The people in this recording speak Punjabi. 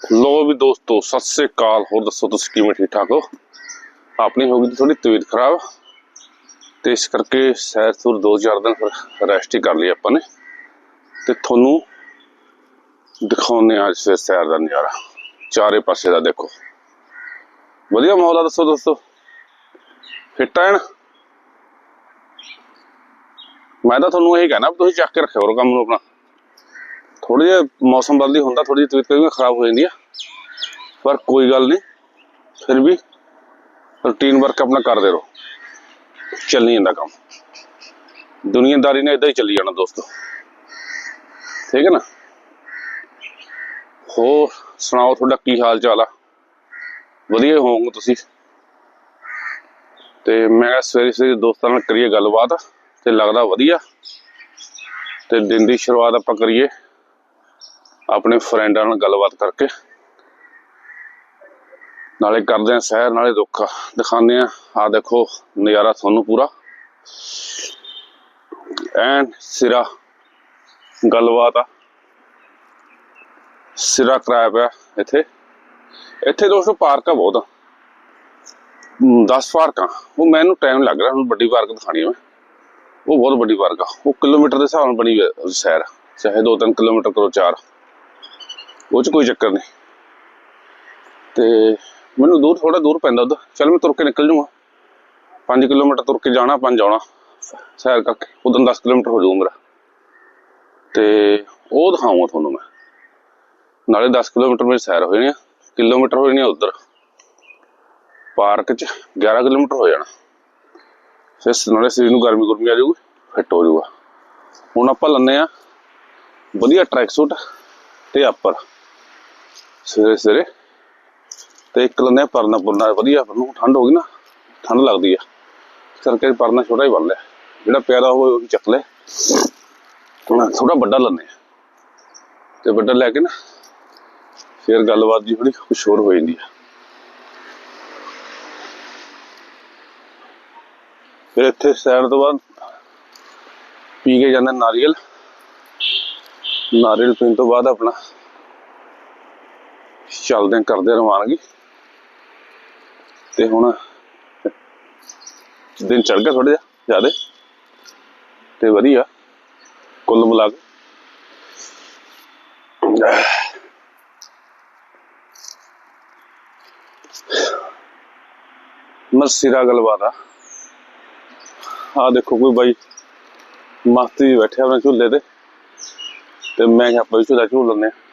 ਲੋ ਵੀ ਦੋਸਤੋ, ਸਤਿ ਸ੍ਰੀ ਅਕਾਲ। ਹੋਰ ਦੱਸੋ ਤੁਸੀਂ ਕਿਵੇਂ ਠੀਕ ਠਾਕ ਹੋ? ਆਪਣੀ ਹੋ ਗਈ ਥੋੜੀ ਤਬੀਅਤ ਖਰਾਬ। ਤੇ ਇਸ ਕਰਕੇ ਸੈਰ ਸੂਰ ਦੋ ਚਾਰ ਦਿਨ ਫਿਰ ਰੈਸਟ ਹੀ ਕਰ ਲਈ ਆਪਾਂ ਨੇ। ਤੇ ਤੁਹਾਨੂੰ ਦਿਖਾਉਣੇ ਆ ਅੱਜ ਫਿਰ ਸੈਰ ਦਾ ਨਜ਼ਾਰਾ। ਚਾਰੇ ਪਾਸੇ ਦਾ ਦੇਖੋ। ਵਧੀਆ ਮਾਹੌਲ ਆ ਦੱਸੋ ਦੋਸਤੋ। ਫਿੱਟ ਆ ਮੈਂ ਤਾਂ ਤੁਹਾਨੂੰ ਇਹ ਕਹਿਣਾ ਤੁਸੀਂ ਚੱਕ ਕੇ ਰੱਖਿਓ ਕਰੋ ਕੰਮ ਨੂੰ ਆਪਣਾ। ਥੋੜੀ ਜਿਹਾ ਮੌਸਮ ਬਦਲੀ ਹੁੰਦਾ ਥੋੜੀ ਜਿਹੀ ਤਬੀਅਤ ਕਈ ਵਾਰ ਖਰਾਬ ਹੋ ਜਾਂਦੀ ਆ। ਪਰ ਕੋਈ ਗੱਲ ਨਹੀਂ, ਫਿਰ ਵੀ ਰੂਟੀਨ ਵਰਕ ਆਪਣਾ ਕਰਦੇ ਰਹੋ। ਚੱਲੀ ਜਾਂਦਾ ਕੰਮ। ਦੁਨੀਆਦਾਰੀ ਨੇ ਇਦਾਂ ਹੀ ਚੱਲੀ ਜਾਣਾ ਦੋਸਤੋ। ਠੀਕ ਹੈ ਨਾ? ਹੋਰ ਸੁਣਾਓ, ਤੁਹਾਡਾ ਕੀ ਹਾਲ ਚਾਲ ਆ? ਵਧੀਆ ਹੋਵੋਗੇ ਤੁਸੀਂ। ਤੇ ਮੈਂ ਸਵੇਰੇ ਸਵੇਰੇ ਦੋਸਤਾਂ ਨਾਲ ਕਰੀਏ ਗੱਲਬਾਤ, ਤੇ ਲੱਗਦਾ ਵਧੀਆ। ਤੇ ਦਿਨ ਦੀ ਸ਼ੁਰੂਆਤ ਆਪਾਂ ਕਰੀਏ। ਆਪਣੇ ਫਰੈਂਡਾਂ ਨਾਲ ਗੱਲਬਾਤ ਕਰਕੇ। ਨਾਲੇ ਕਰਦੇ ਆ ਸੈਰ, ਨਾਲੇ ਦੁੱਖ। ਦਿਖਾਉਂਦੇ ਆ ਆ ਦੇਖੋ, ਨਜ਼ਾਰਾ ਤੁਹਾਨੂੰ ਪੂਰਾ। ਐਨ ਸਿਰਾ ਗੱਲਬਾਤ ਆ। ਸਿਰਾ ਕਰਾਇਆ ਪਿਆ ਇੱਥੇ। ਇੱਥੇ ਦੋਸਤੋ ਪਾਰਕ ਆ ਬਹੁਤ। 10 ਪਾਰਕਾਂ ਉਹ ਮੈਨੂੰ ਟਾਈਮ ਲੱਗ ਰਿਹਾ, ਹੁਣ ਵੱਡੀ ਪਾਰਕ ਦਿਖਾਣੀ ਮੈਂ। ਉਹ ਬਹੁਤ ਵੱਡੀ ਪਾਰਕ ਆ। ਉਹ ਕਿਲੋਮੀਟਰ ਦੇ ਹਿਸਾਬ ਨਾਲ ਬਣੀ ਹੋਈ ਸੈਰ। ਚਾਹੇ 2-3 ਕਿਲੋਮੀਟਰ ਕਰੋ 4 ਉਹ ਚ ਕੋਈ ਚੱਕਰ ਨਹੀਂ। ਤੇ ਮੈਨੂੰ ਦੂਰ ਥੋੜਾ ਦੂਰ ਪੈਂਦਾ ਉਧਰ। ਚਲ ਮੈਂ ਤੁਰ ਕੇ ਨਿਕਲ ਜਾਊਂਗਾ 5 ਕਿਲੋਮੀਟਰ ਤੁਰ ਕੇ ਜਾਣਾ 5 ਆਉਣਾ। ਸੈਰ ਕਰਕੇ। ਉਦੋਂ 10 ਕਿਲੋਮੀਟਰ ਹੋ ਜਾਊ ਮੇਰਾ। ਤੇ ਉਹ ਦਿਖਾਉਂਗਾ ਤੁਹਾਨੂੰ ਮੈਂ। ਨਾਲੇ 10 ਕਿਲੋਮੀਟਰ ਮੇਰੀ ਸੈਰ ਹੋ ਜਾਣੀ ਆ। ਕਿਲੋਮੀਟਰ ਹੋ ਜਾਣੀ ਆ ਉਧਰ। ਪਾਰਕ ਚ 11 ਕਿਲੋਮੀਟਰ ਹੋ ਜਾਣਾ। ਫਿਰ ਨਾਲੇ ਸਰੀਰ ਨੂੰ ਗਰਮੀ ਗੁਰਮੀ ਆ ਜਾਊਗੀ, ਫਿੱਟ ਹੋ ਜਾਊਗਾ। ਹੁਣ ਆਪਾਂ ਲੰਨੇ ਆ। ਵਧੀਆ ਟਰੈਕ ਸੂਟ ਤੇ ਆਪਰ ਸਵੇਰੇ ਸਵੇਰੇ। ਤੇ ਇੱਕ ਲੰਨੇ ਪਰਨਾ ਪੁਰਨਾ ਵਧੀਆ ਨੂੰ ਠੰਡ ਹੋ ਗਈ ਨਾ, ਠੰਡ ਲੱਗਦੀ ਆ। ਕਰਕੇ ਪਰਨਾ ਛੋਟਾ ਹੀ ਬਣ ਲਿਆ। ਜਿਹੜਾ ਪਿਆਰਾ ਉਹ ਚੱਕ ਲੈ ਥੋੜਾ ਵੱਡਾ ਲੰਨੇ ਤੇ ਵੱਡਾ ਲੈ ਕੇ ਨਾ, ਫਿਰ ਗੱਲਬਾਤ ਜੀ ਥੋੜੀ ਕੁਛ ਹੋਰ ਹੋ ਜਾਂਦੀ ਆ। ਫਿਰ ਇੱਥੇ ਸੈਰ ਤੋਂ ਬਾਅਦ ਪੀ ਕੇ ਜਾਂਦਾ ਨਾਰੀਅਲ। ਨਾਰੀਅਲ ਪੀਣ ਤੋਂ ਬਾਅਦ ਆਪਣਾ ਚੱਲਦੇ ਆਂ ਕਰਦੇ ਰਵਾਨਗੀ। ਤੇ ਹੁਣ ਦਿਨ ਚੜ ਗਿਆ ਥੋੜਾ ਜਿਹਾ, ਜ਼ਿਆਦੇ। ਤੇ ਵਧੀਆ, ਕੁੱਲ ਮਿਲਾ ਕੇ। ਮਸਿਰਾ ਗੱਲਬਾਤ ਆ ਦੇਖੋ ਕੋਈ ਬਾਈ, ਮਸਤੀ ਵਿੱਚ ਬੈਠਿਆ ਆਪਣੇ ਝੂਲੇ ਤੇ। ਤੇ ਮੈਂ ਕਿਹਾ ਆਪਾਂ ਵੀ ਝੂਲਾ ਝੂਲ ਲੈਂਦੇ। ਹਾਂ